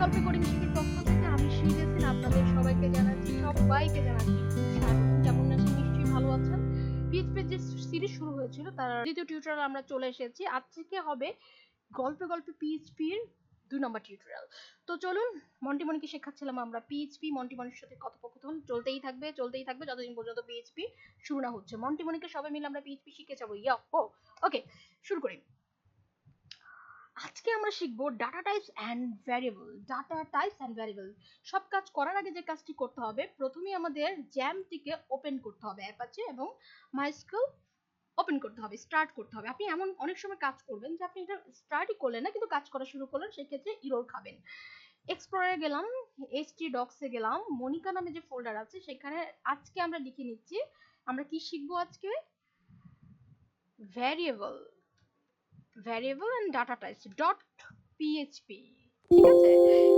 গল্প কোডিং শিখির পক্ষ থেকে। আমি শিখেছেন আপনাদের সবাইকে জানাচ্ছি সবাইকে জানাচ্ছি স্বাগতম কেমন আছেন? নিশ্চয়ই ভালো আছেন? পিএইচপি যে সিরিজ শুরু হয়েছিল, তার দ্বিতীয় টিউটোরিয়াল আমরা চলে এসেছি। আজ থেকে হবে গল্পে গল্পে পিএইচপির দুই নম্বর টিউটোরিয়াল তো চলুন মন্টিমনিকে শেখাচ্ছিলাম আমরা পিএইচপি মন্টিমনির সাথে কথোপকথন। চলতেই থাকবে চলতেই থাকবে, যতদিন পর্যন্ত পিএইচপি শুরু না হচ্ছে। মন্টিমনিকে সবাই মিলে আমরা পিএইচপি শিখে যাব। ইয়া ওকে শুরু করি। আজকে আমরা শিখব data types and variable data types and variable সব কাজ করার আগে যে কাজটি করতে হবে, প্রথমেই আমাদের জ্যামটিকে ওপেন করতে হবে অ্যাপাচে এবং মাইস্কুল ওপেন করতে হবে স্টার্ট করতে হবে। আপনি এমন অনেক সময় কাজ করবেন যে আপনি এটা স্টার্টই করলেন না, কিন্তু কাজ করা শুরু করলেন, সেক্ষেত্রে ইরোর খাবেন। এক্সপ্লোরে গেলাম এইচটি ডক্সে গেলাম মনিকা নামে যে ফোল্ডার আছে, সেখানে আজকে আমরা লিখে নিচ্ছি, আমরা কি শিখব আজকে? Variable variable and data types dot PHP ঠিক আছে?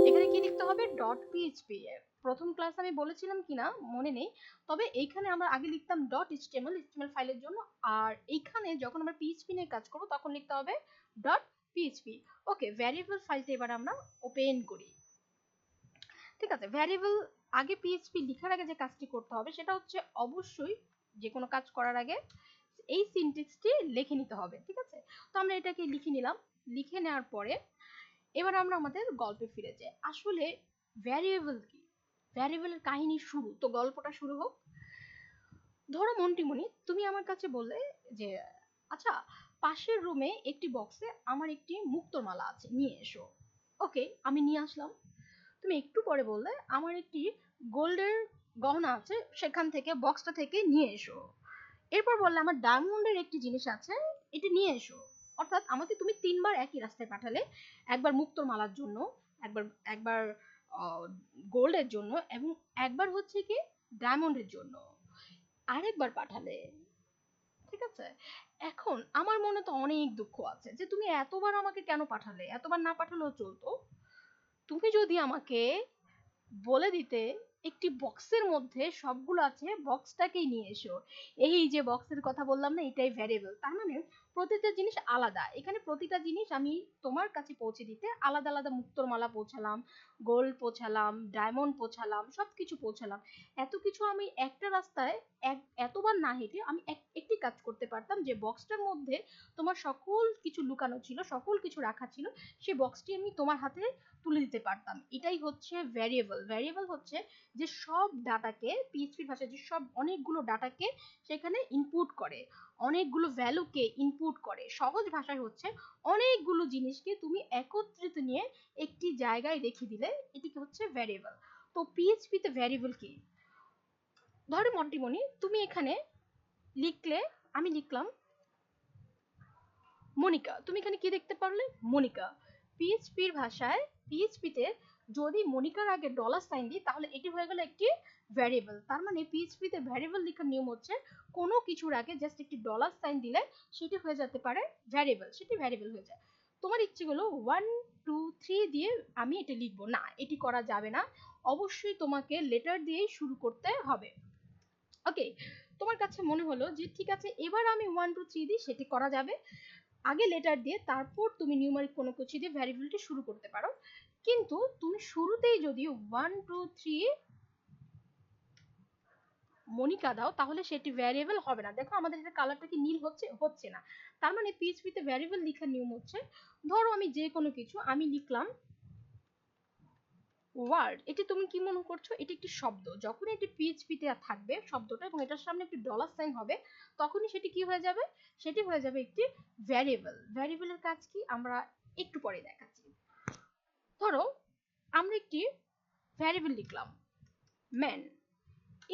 এখানে কি লিখতে হবে? ডট পিএইচপি প্রথম ক্লাস আমি বলেছিলাম কিনা? মনে নেই। তবে এইখানে আমরা আগে লিখতাম ডট এইচটিএমএল এইচটিএমএল ফাইলের জন্য। আর এইখানে যখন আমরা পিএইচপি নিয়ে কাজ করব, তখন লিখতে হবে ডট পিএইচপি ওকে ভ্যারিয়েবল ফাইলটা এবার আমরা ওপেন করি। ঠিক আছে? ভ্যারিয়েবল আগে পিএইচপি লেখার আগে যে কাজটি করতে হবে, সেটা হচ্ছে অবশ্যই যে কোনো কাজ করার আগে এই সিনট্যাক্সটি লিখে নিতে হবে, ঠিক আছে? তো আমরা এটাকে লিখে নিলাম। লিখে নেওয়ার পরে এবার আমরা আমাদের গল্পে ফিরে যাই। আসলে ভ্যারিয়েবল কি? ভ্যারিয়েবলের কাহিনী শুরু, তো গল্পটা শুরু হোক। ধরো মন্টিমণি, তুমি আমার কাছে বললে যে আচ্ছা পাশের রুমে একটি বক্সে আমার একটি মুক্তোর মালা আছে, নিয়ে এসো। ওকে, আমি নিয়ে আসলাম। তুমি একটু পরে বললে, আমার একটি গোল্ডের গহনা আছে, সেখান থেকে বক্সটা থেকে নিয়ে এসো। এরপর বললে আমার ডায়মন্ডের একটি জিনিস আছে, এটা নিয়ে এসো। অর্থাৎ আমাকে তুমি তিনবার একই রাস্তায় পাঠালে, একবার মুক্তোর মালার জন্য, একবার একবার গোল্ডের জন্য এবং একবার হচ্ছে কি ডায়মন্ডের জন্য। আরেকবার পাঠালে। ঠিক আছে? এখন আমার মনে তো অনেক দুঃখ আছে যে তুমি এতবার আমাকে কেন পাঠালে? এতবার না পাঠালেও চলতো। তুমি যদি আমাকে বলে দিতে একটি বক্সের মধ্যে সবগুলো আছে বক্সটাকেই নিয়ে এসো। এই যে বক্সের কথা বললাম না, এটাই ভ্যারিয়েবল তার মানে প্রতিটা জিনিস আলাদা। এখানে প্রতিটা জিনিস আমি তোমার কাছে পৌঁছে দিতে আলাদা আলাদা মুক্তোর মালা পৌঁছালাম গোল্ড পৌঁছালাম ডায়মন্ড পৌঁছালাম সব কিছু পৌঁছালাম। এত কিছু আমি একটা রাস্তায় এক, এতবার না হেঁটে আমি এক- একটি কাজ করতে পারতাম যে বক্সটার মধ্যে তোমার সকল কিছু লুকানো ছিল, সকল কিছু রাখা ছিল সেই বক্সটি আমি তোমার হাতে তুলে দিতে পারতাম। এটাই হচ্ছে ভ্যারিয়েবল ভ্যারিয়েবল হচ্ছে যে সব ডাটাকে পিএইচপি ভাষায় যে সব অনেকগুলো ডাটাকে সেখানে ইনপুট করে। অনেকগুলো ভ্যালুকে ইনপুট করে। সহজ ভাষায় হচ্ছে অনেকগুলো জিনিসকে তুমি একত্রিত নিয়ে একটি জায়গায় রেখে দিলে এটিকে হচ্ছে ভ্যারিয়েবল তো পিএইচপিতে ভ্যারিয়েবল কি? ধরো মন্টিমণি, তুমি এখানে লিখলে, আমি লিখলাম মনিকা। তুমি এখানে কি দেখতে পারলে? মনিকা। পিএইচপির ভাষায় পিএইচপিতে যদি মনিকার আগে ডলার সাইন দিই, তাহলে এটি হয়ে গেল একটি ভ্যারিয়েবল তার মানে পিএইচপিতে ভ্যারিয়েবল লেখার নিয়ম হচ্ছে, কোনো কিছুর আগে জাস্ট একটি ডলার সাইন দিলে সেটি হয়ে যেতে পারে ভ্যারিয়েবল সেটি ভ্যারিয়েবল হয়ে যায়। তোমার ইচ্ছে হলো ওয়ান টু থ্রি দিয়ে আমি এটা লিখব। না, এটি করা যাবে না। অবশ্যই তোমাকে লেটার দিয়েই শুরু করতে হবে। ওকে তোমার কাছে মনে হলো যে ঠিক আছে, এবার আমি ওয়ান টু থ্রি দিই সেটি করা যাবে। আগে লেটার দিয়ে তারপর তুমি নিউমারিক কোনো কিছু দিয়ে ভ্যারিয়েবলটি শুরু করতে পারো। কিন্তু তুমি শুরুতেই যদি ওয়ান টু থ্রি মনিকা দাও, তাহলে সেটি ভ্যারিয়েবল হবে না। দেখো আমাদের এটা কালারটা কি নীল হচ্ছে হচ্ছে না। তার মানে পিএইচপিতে ভ্যারিয়েবল লেখার নিয়ম হচ্ছে। ধরো আমি যে কোনো কিছু আমি লিখলাম ওয়ার্ড এটি তুমি কি মনে করছ? এটি একটি শব্দ। যখন এটি পিএইচপিতে থাকবে শব্দটা এবং এটার সামনে একটি ডলার সাইন হবে, তখনই সেটি কি হয়ে যাবে? সেটি হয়ে যাবে একটি ভ্যারিয়েবল ভ্যারিয়েবলের কাজ কি? আমরা একটু পরে দেখাচ্ছি। ধরো, আমরা একটি ভ্যারিয়েবল লিখলাম। ম্যান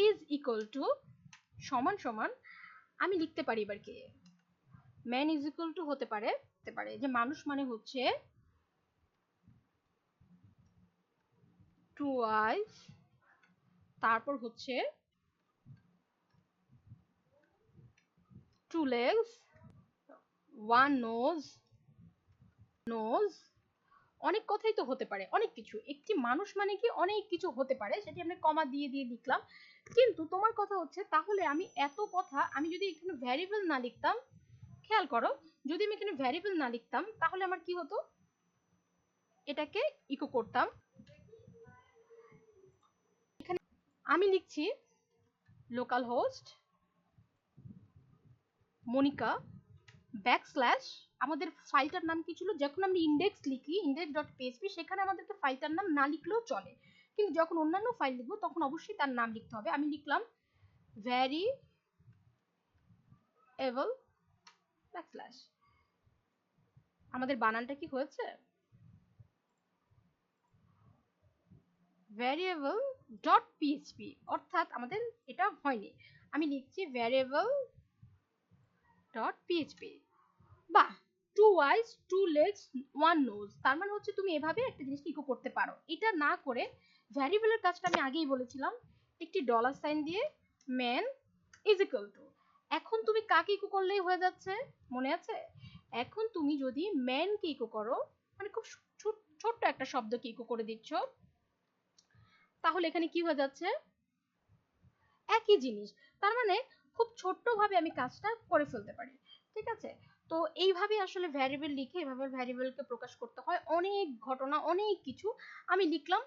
ইজ ইকুয়াল টু সমান সমান, আমি লিখতে পারি এবার কি? ম্যান ইজ ইকুয়াল টু হতে পারে হতে পারে। যে মানুষ মানে হচ্ছে আইস তারপর হচ্ছে two legs one nose nose অনেক কথাই তো হতে পারে, অনেক কিছু। একটি মানুষ মানে কি অনেক কিছু হতে পারে, সেটি আমরা কমা দিয়ে দিয়ে লিখলাম। কিন্তু তোমার কথা হচ্ছে, তাহলে আমি এত কথা আমি যদি এখানে ভ্যারিয়েবল না লিখতাম, খেয়াল করো, যদি আমি এখানে ভ্যারিয়েবল না লিখতাম, তাহলে আমার কি হতো? এটাকে ইকো করতাম। আমি লিখছি লোকাল হোস্ট মনিকা ব্যাকস্ল্যাশ আমাদের ফাইলটার নাম কি ছিল? যখন আমরা ইন্ডেক্স লিখি ইন্ডেক্স ডট পিএইচপি সেখানে আমাদেরকে ফাইলটার নাম না লিখলেও চলে। কিন্তু যখন অন্যান্য ফাইল লিখব, তখন অবশ্যই তার নাম লিখতে হবে। আমি লিখলাম ভ্যারি এভল ব্যাকস্ল্যাশ আমাদের বানানটা কি হয়েছে? ভ্যারিয়েবল ডট পিএইচপি অর্থাৎ আমাদের এটা হয়নি। আমি লিখছি ভ্যারিয়েবল ডট পিএইচপি বাহ two eyes two legs one nose তার মানে হচ্ছে তুমি এভাবে একটা জিনিস ইকো করতে পারো। এটা না করে ভ্যারিয়েবলের কাজটা আমি আগেই বলেছিলাম, একটি ডলার সাইন দিয়ে ম্যান ইজ ইকুয়াল টু এখন তুমি কাকে ইকো করলেই হয়ে যাচ্ছে? মনে আছে? এখন তুমি যদি ম্যানকে ইকো করো মানে খুব ছোট্ট একটা শব্দকে ইকো করে দিচ্ছ। তাহলে এখানে কি হয়ে যাচ্ছে? একই জিনিস। তার মানে খুব ছোট্ট ভাবে আমি কাজটা করে ফেলতে পারি। ঠিক আছে? তো এইভাবে আসলে ভ্যারিয়েবল লিখে এভাবে ভ্যারিয়েবলকে প্রকাশ করতে হয়। অনেক ঘটনা, অনেক কিছু আমি লিখলাম।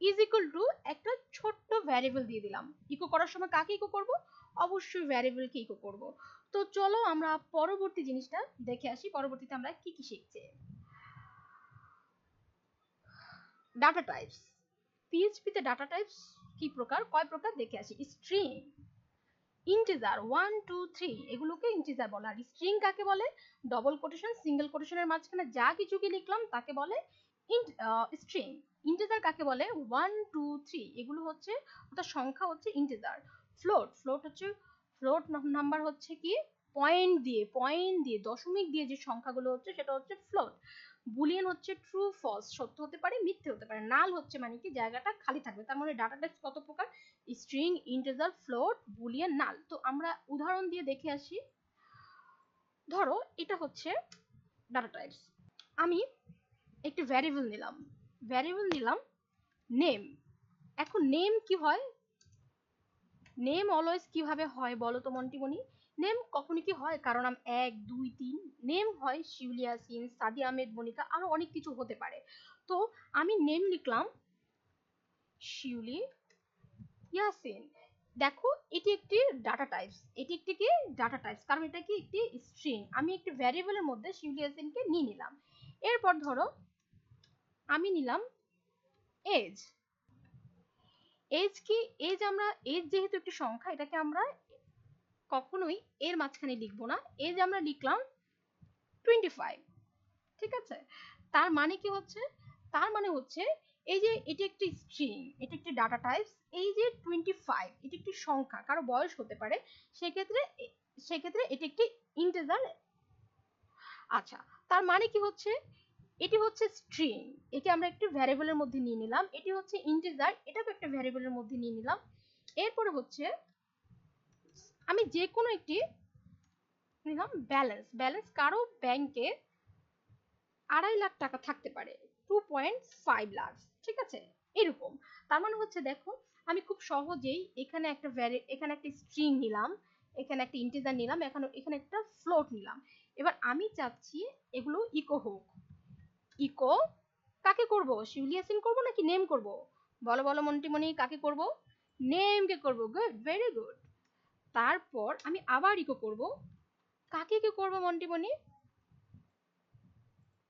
ইজ ইকুয়াল টু একটা ছোট্ট ভ্যারিয়েবল দিয়ে দিলাম। ইকো করার সময় কাকে ইকো করব? অবশ্যই ভ্যারিয়েবলকে ইকো করব। তো চলো আমরা পরবর্তী জিনিসটা দেখে আসি। পরবর্তীতে আমরা কি কি শিখছি? ডাটা টাইপস পিএইচপিতে ডাটা টাইপস কি প্রকার? কয় প্রকার? দেখে আসি। String integer one two three এগুলোকে ইন্টিজার বলে আর স্ট্রিং কাকে বলে? ডবল কোটেশন সিঙ্গেল কোটেশনের মাঝখানে যা কিছুকে লিখলাম তাকে বলে স্ট্রিং ইন্টিজার কাকে বলে? ওয়ান টু থ্রি এগুলো হচ্ছে অর্থাৎ সংখ্যা হচ্ছে ইন্টিজার ফ্লোট ফ্লোট হচ্ছে ফ্লোট নাম্বার হচ্ছে কি? পয়েন্ট দিয়ে পয়েন্ট দিয়ে, দশমিক দিয়ে যে সংখ্যাগুলো হচ্ছে, সেটা হচ্ছে ফ্লোট বুলিয়ান হচ্ছে ট্রু ফলস সত্য হতে পারে, মিথ্যে হতে পারে। নাল হচ্ছে মানে কি? জায়গাটা খালি থাকবে। তার মানে ডাটা কত প্রকার? String integer float boolean, null. তো আমরা উদাহরণ দিয়ে দেখে আসি। ধরো, এটা হচ্ছে ডাটা টাইপস আমি একটি ভ্যারিয়েবল নিলাম। ভ্যারিয়েবল নিলাম নেম এখন নেম কি হয়? নেম অলওয়েজ কীভাবে হয় বলো তো, মন্টিমণি? নেম কখনো কি হয়? কারণ নাম এক, দুই, তিন। নেম হয় শিউলি ইয়াসিন সাদি আহমেদ, মনিকা, আরও অনেক কিছু হতে পারে। তো আমি নেম লিখলাম শিউলি ইয়াসিন। দেখো, এটি একটি ডাটা টাইপস এটি একটি কি? ডাটা টাইপস কারণ এটা কি? একটি স্ট্রিং আমি একটি ভ্যারিয়েবলের মধ্যে শিউলি ইয়াসিনকে নিয়ে নিলাম। এরপর ধরো, আমি নিলাম এজ এজ কি? এজ আমরা এজ যেহেতু একটি সংখ্যা, এটাকে আমরা কখনোই এর মাঝখানে লিখব না। এজ আমরা লিখলাম টোয়েন্টি ফাইভ ঠিক আছে? তার মানে কি হচ্ছে? তার মানে হচ্ছে এই যে এটি একটি স্ট্রিং এটি একটি ডাটা টাইপস এই যে টোয়েন্টি ফাইভ এটি একটি সংখ্যা, কারও বয়স হতে পারে, সেক্ষেত্রে সেক্ষেত্রে এটি একটি ইন্টেজার আচ্ছা তার মানে কি হচ্ছে? এটি হচ্ছে স্ট্রিং একে আমরা একটি ভ্যারিয়েবলের মধ্যে নিয়ে নিলাম, এটি হচ্ছে ইন্টিজার এটাকে একটা ভ্যারিয়েবলের মধ্যে নিয়ে নিলাম। এরপরে হচ্ছে আমি যে কোনো একটি নিলাম ব্যালেন্স ব্যালেন্স কারও ব্যাংকে আড়াই লাখ টাকা থাকতে পারে টু পয়েন্ট ফাইভ লাখ ঠিক আছে? এরকম। তার মানে হচ্ছে দেখো, আমি খুব সহজেই এখানে একটা ভ্যারি এখানে একটা স্ট্রিং নিলাম, এখানে একটা ইন্টিজার নিলাম, এখানে এখানে একটা ফ্লোট নিলাম। এবার আমি চাচ্ছি এগুলো ইকো হোক। ইকো কাকে করব? শিউলিয়াসিন করব নাকি নেম করব? বলো বলো, মন্টিমণি, কাকে করব? নেমকে করব। গুড ভেরি গুড তারপর আমি আবার ইকো করব। কাকে কি করব মন্টিমণি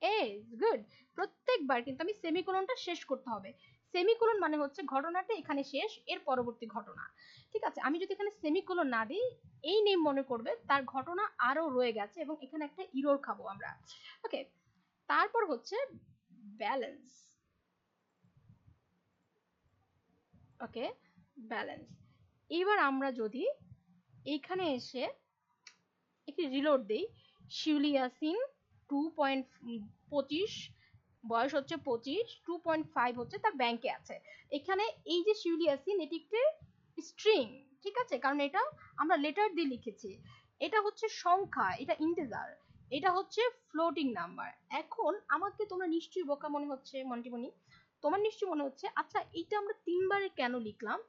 এস গুড প্রত্যেকবার কিন্তু আমি সেমিকোলনটা শেষ করতে হবে। সেমিকোলন মানে হচ্ছে ঘটনাটা এখানে শেষ, এর পরবর্তী ঘটনা। ঠিক আছে, আমি যদি এখানে সেমিকোলন না দিই, এই নেম মনে করবে, তার ঘটনা আরও রয়ে গেছে এবং এখানে একটা ইরোর খাব আমরা। ওকে তারপর হচ্ছে ব্যালেন্স ওকে ব্যালেন্স এবার আমরা যদি এইখানে এসে একটি রিলোড দিই। শিউলিয়াসিন টু পয়েন্ট পঁচিশ, বয়স হচ্ছে পঁচিশ টু পয়েন্ট ফাইভ হচ্ছে তার ব্যাংকে আছে। এখানে এই যে শিউলিয়াসিন এটি একটি স্ট্রিং ঠিক আছে? কারণ এটা আমরা লেটার দিয়ে লিখেছি। এটা হচ্ছে সংখ্যা, এটা ইন্টেজার এটা হচ্ছে ফ্লোটিং নাম্বার এখন আমাকে তোমরা নিশ্চয়ই বোকা মনে হচ্ছে মন্টিমণি তোমার নিশ্চয়ই মনে হচ্ছে আচ্ছা এটা আমরা তিনবারে কেন লিখলাম?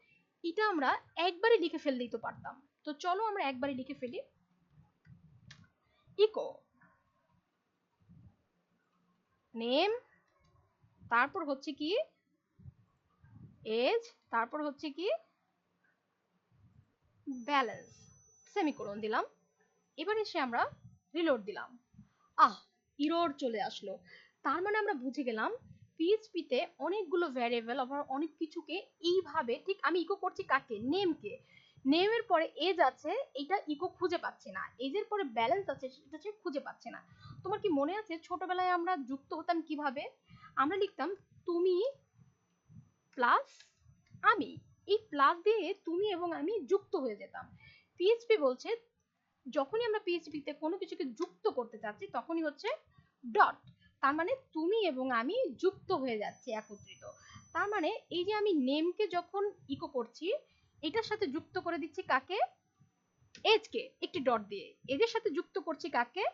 এটা আমরা একবারে লিখে ফেললেই তো পারতাম। তো চলো আমরা একবারে লিখে ফেলি। ইকো নেম তারপর হচ্ছে কি এজ তারপর হচ্ছে কি ব্যালেন্স সেমিকোলন দিলাম। এবার এসে আমরা রিলোড দিলাম। আহ ইরোর চলে আসলো। তার মানে আমরা বুঝে গেলাম পিএইচপিতে অনেকগুলো ভ্যারিয়েবল আবার অনেক কিছুকে এইভাবে, ঠিক আমি ইকো করছি কাকে? নেমকে নেমের পরে এজ আছে, এটা ইকো খুঁজে পাচ্ছে না। এজের পরে ব্যালেন্স আছে, সেটা সে খুঁজে পাচ্ছে না। তোমার কি মনে আছে, ছোটবেলায় আমরা যুক্ত হতাম কীভাবে? আমরা লিখতাম, তুমি প্লাস আমি। এই প্লাস দিয়ে তুমি এবং আমি যুক্ত হয়ে যেতাম। পিএইচপি বলছে, যখনই আমরা পিএইচপিতে কোনো কিছুকে যুক্ত করতে চাচ্ছি, তখনই হচ্ছে ডট তার মানে তুমি এবং আমি যুক্ত হয়ে যাচ্ছি, একত্রিত। তার মানে এই যে আমি নেমকে যখন ইকো করছি এটার সাথে যুক্ত করে দিচ্ছি কাকে? এজকে একটি ডট দিয়ে। এজের সাথে যুক্ত করছি কাকে?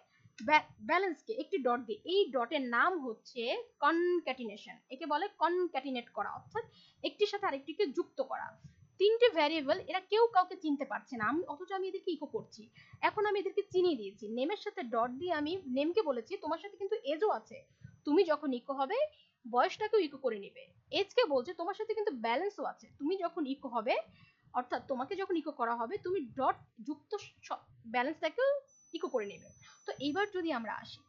ব্যালেন্সকে একটি ডট দিয়ে। এই ডটের নাম হচ্ছে কনক্যাটিনেশন একে বলে কনক্যাটিনেট করা, অর্থাৎ একটির সাথে আরেকটিকে যুক্ত করা। তিনটে ভ্যারিয়েবল এরা কেউ কাউকে চিনতে পারছে না। আমি অথচ আমি এদেরকে ইকো করছি। এখন আমি এদেরকে চিনিয়ে দিয়েছি। নেমের সাথে ডট দিয়ে আমি নেমকে বলেছি, তোমার সাথে কিন্তু এজও আছে। তুমি যখন ইকো হবে, বয়সটাকেও ইকো করে নিবে। এজকে বলছে, তোমার সাথে কিন্তু ব্যালেন্সও আছে। তুমি যখন ইকো হবে অর্থাৎ তোমাকে যখন ইকো করা হবে, তুমি ডট যুক্ত ব্যালেন্সটাকেও ইকো করে নেবে। তো এইবার যদি আমরা আসি।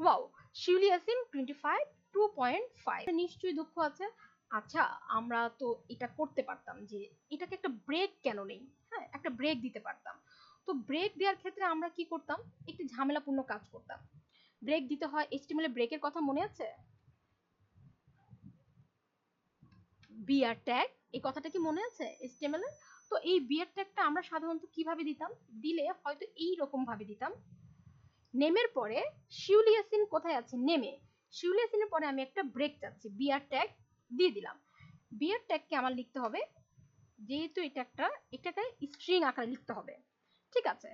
ওয়াও শিউলি আসিন twenty five two point five নিশ্চয়ই দুঃখ আছে। আচ্ছা আমরা তো এটা করতে পারতাম যে, এটাকে একটা ব্রেক কেন নেই? হ্যাঁ একটা ব্রেক দিতে পারতাম। তো ব্রেক দেওয়ার ক্ষেত্রে আমরা কি করতাম? একটি ঝামেলাপূর্ণ কাজ করতাম। ব্রেক দিতে হয় এইচটিএমএল ব্রেকের কথা মনে আছে? বিআর ট্যাগ এই কথাটা কি মনে আছে এইচটিএমএল এর? তো এই বিআর ট্যাগটা আমরা সাধারণত কীভাবে দিতাম? দিলে হয়তো এই রকম ভাবে দিতাম। নেমের পরে শিউলিয়াসিন কোথায় আছে? নেমে। শিউলিয়াসিনের পরে আমি একটা ব্রেক চাচ্ছি বিআর ট্যাগ দিয়ে দিলাম। বিআর ট্যাগকে আমার লিখতে হবে, যেহেতু এটা একটা এটাকে স্ট্রিং আকারে লিখতে হবে। ঠিক আছে?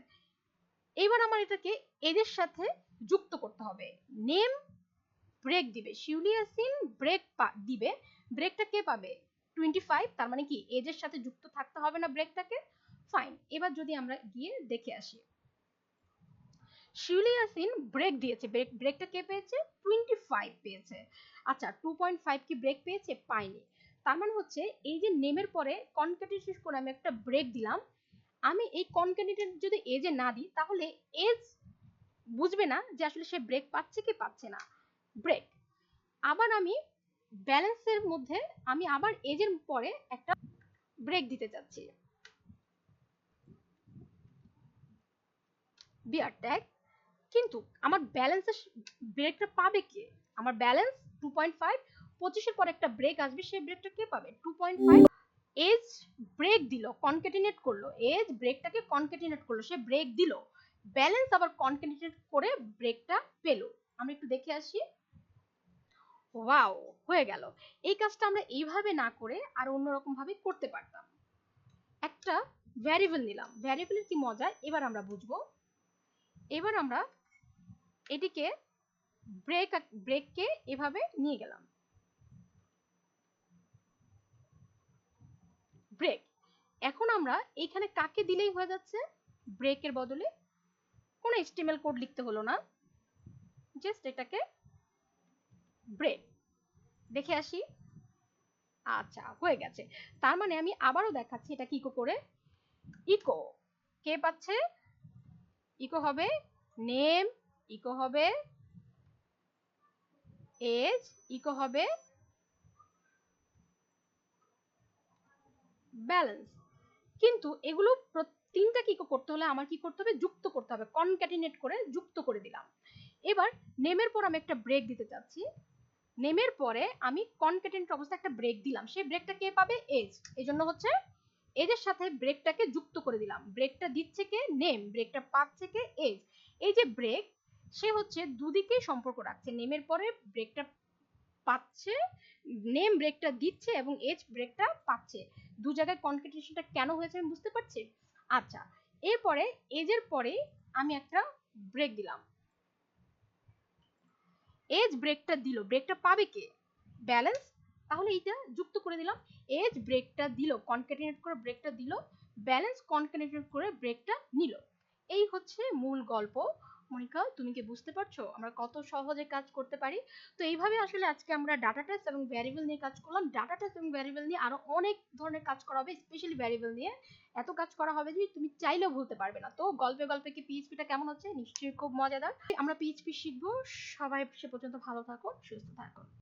এবার আমার এটাকে এদের সাথে যুক্ত করতে হবে। নেম ব্রেক দিবে। শিউলিয়াসিন ব্রেক দিবে। ব্রেকটা কে পাবে? টোয়েন্টি ফাইভ তার মানে কি এজের সাথে যুক্ত থাকতে হবে না ব্রেকটাকে ফাইন এবার যদি আমরা গিয়ে দেখে আসি। শিউলিয়াসিন ব্রেক দিয়েছে ব্রেক ব্রেকটা কে পেয়েছে? টোয়েন্টি ফাইভ পেয়েছে। আচ্ছা টু পয়েন্ট ফাইভ কি ব্রেক পেয়েছে? পাইনি। তার মানে হচ্ছে এই যে নেমের পরে কনকেটেশন করে আমি একটা ব্রেক দিলাম। আমি এই কনকেটেড যদি এজে না দিই, তাহলে এজ বুঝবে না যে আসলে সে ব্রেক পাচ্ছে কি পাচ্ছে না। ব্রেক আবার আমি ব্যালেন্সের মধ্যে আমি আবার এজের পরে একটা ব্রেক দিতে চাচ্ছি। বিয়ার ট্যাগ কিন্তু আমার ব্যালেন্সের ব্রেকটা পাবে কে? আমার ব্যালেন্স টু পয়েন্ট ফাইভ পঁচিশের পর একটা ব্রেক আসবে, সেই ব্রেকটা কে পাবে? Two point five edge break দিল কনকেটিনেট করল। এজ ব্রেকটাকে কনকেটিনেট করল, সে ব্রেক দিল। ব্যালেন্স আবার কনকেটিনেট করে ব্রেকটা পেল। আমরা একটু দেখে আসি। ওয়াও হয়ে গেল। এই কাজটা আমরা এইভাবে না করে আর অন্যরকম ভাবে করতে পারতাম। একটা ভ্যারিয়েবল নিলাম। ভ্যারিয়েবলের কি মজা? এবার আমরা বুঝব। এবার আমরা এটিকে ব্রেক ব্রেককে এভাবে নিয়ে গেলাম। ব্রেক এখন আমরা এখানে কাকে দিলেই হয়ে যাচ্ছে? ব্রেকের বদলে কোনো এইচটিএমএল কোড লিখতে হলো না। জাস্ট এটাকে ব্রেক দেখে আসি। আচ্ছা হয়ে গেছে। তার মানে আমি আবারও দেখাচ্ছি এটা ইকো করে। ইকো। কে পাচ্ছে? ইকো হবে নেম, ইকো হবে এজ, ইকো হবে ব্যালেন্স। কিন্তু এগুলো তিনটা কি করতে হলে আমার কি করতে হবে? যুক্ত করতে হবে। কনক্যাটিনেট করে যুক্ত করে দিলাম। এবার নেমের পর আমি একটা ব্রেক দিতে চাচ্ছি। নেমের পরে আমি কনক্যাটিনেট অবস্থায় একটা ব্রেক দিলাম। সেই ব্রেকটা কে পাবে? এজ এই জন্য হচ্ছে এজের সাথে ব্রেকটাকে যুক্ত করে দিলাম। ব্রেকটা দিচ্ছে কে? নেম ব্রেকটা পাচ্ছে কে? এজ এই যে ব্রেক সে হচ্ছে দুদিকেই সম্পর্ক রাখছে। নেমের পরে ব্রেকটা পাচ্ছে নেম ব্রেকটা দিচ্ছে এবং এজ ব্রেকটা পাচ্ছে। দু জায়গায় কনকেটেশনটা কেন হয়েছে আমি বুঝতে পারছি? আচ্ছা এরপরে এজের পরে আমি একটা ব্রেক দিলাম। এজ ব্রেকটা দিল। ব্রেকটা পাবে কে? ব্যালেন্স তাহলে এইটা যুক্ত করে দিলাম। এজ ব্রেকটা দিল কনকেটিনেট করে ব্রেকটা দিল ব্যালেন্স কনকেটিনেট করে ব্রেকটা নিল। এই হচ্ছে মূল গল্প। মনিকা, তুমি কি বুঝতে পারছ? আমরা কত সহজে কাজ করতে পারি। তো এইভাবে আসলে আজকে আমরা ডাটা টাইপস এবং ভ্যারিয়েবল নিয়ে কাজ করলাম। ডাটা টাইপস এবং ভ্যারিয়েবল নিয়ে আরও অনেক ধরনের কাজ করা হবে স্পেশালি ভ্যারিয়েবল নিয়ে। এত কাজ করা হবে যে তুমি চাইলেও ভুলতে পারবে না। তো গল্পে গল্পে কি পিএইচপিটা কেমন হচ্ছে? নিশ্চয়ই খুব মজাদার। আমরা পিএইচপি শিখব। সবাই সে পর্যন্ত ভালো থাকো সুস্থ থাকো